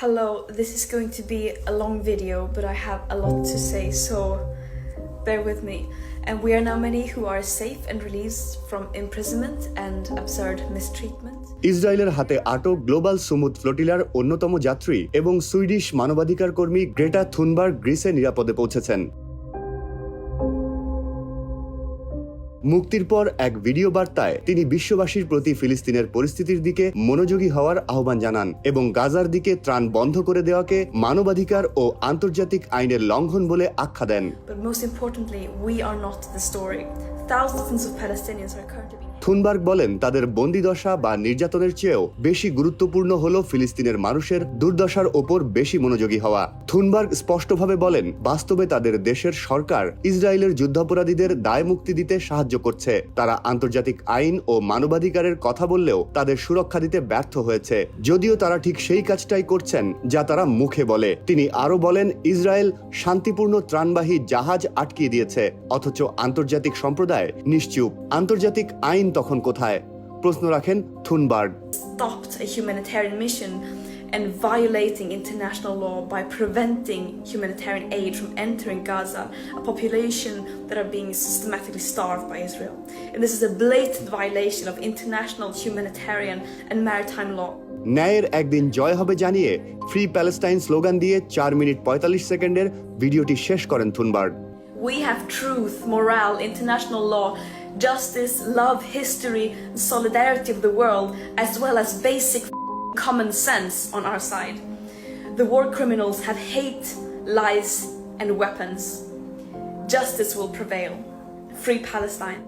Hello, this is going to be a long video, but I have a lot to say, so bear with me. And we are now many who are safe and released from imprisonment and absurd mistreatment. ইসরায়েলের হাতে আটক global Sumud ফ্লোটিলার অন্যতম যাত্রী এবং Swedish মানবাধিকার কর্মী Greta Thunberg গ্রিসে নিরাপদে পৌঁছেছেন মুক্তির পর এক ভিডিও বার্তায় তিনি বিশ্ববাসীর প্রতি ফিলিস্তিনের পরিস্থিতির দিকে মনোযোগী হওয়ার আহ্বান জানান এবং গাজার দিকে ত্রাণ বন্ধ করে দেওয়াকে মানবাধিকার ও আন্তর্জাতিক আইনের লঙ্ঘন বলে আখ্যা দেন But most importantly, we are not the story. Thousands of Palestinians are currently Thunberg বলেন, তাদের বন্দিদশা বা নির্যাতনের চেয়েও বেশি গুরুত্বপূর্ণ হল ফিলিস্তিনের মানুষের দুর্দশার ওপর বেশি মনোযোগী হওয়া। থুনবার্গ স্পষ্টভাবে বলেন, বাস্তবে তাদের দেশের সরকার ইসরায়েলের যুদ্ধাপরাধীদের দায় মুক্তি দিতে সাহায্য করছে। তারা আন্তর্জাতিক আইন ও মানবাধিকারের কথা বললেও তাদের সুরক্ষা দিতে ব্যর্থ হয়েছে। যদিও তারা ঠিক সেই কাজটাই করছেন, যা তারা মুখে বলে। তিনি আরও বলেন, ইসরায়েল শান্তিপূর্ণ ত্রাণবাহী জাহাজ আটকিয়ে দিয়েছে, অথচ আন্তর্জাতিক সম্প্রদায় নিশ্চুপ। আন্তর্জাতিক আইন তখন কোথায় প্রশ্ন রাখেন Thunberg stopped a humanitarian mission and violating international law by preventing humanitarian aid from entering Gaza, a population that are being systematically starved by Israel. And this is a blatant violation of international humanitarian and maritime law. ন্যায়ের একদিন জয় হবে জানিয়ে free Palestine slogan দিয়ে চার minute পঁয়তাল্লিশ সেকেন্ডের ভিডিওটি শেষ করেন Thunberg We have truth, morale, international law, justice, love, history, solidarity of the world, as well as basic common sense on our side. The war criminals have hate, lies, and weapons. Justice will prevail. Free Palestine.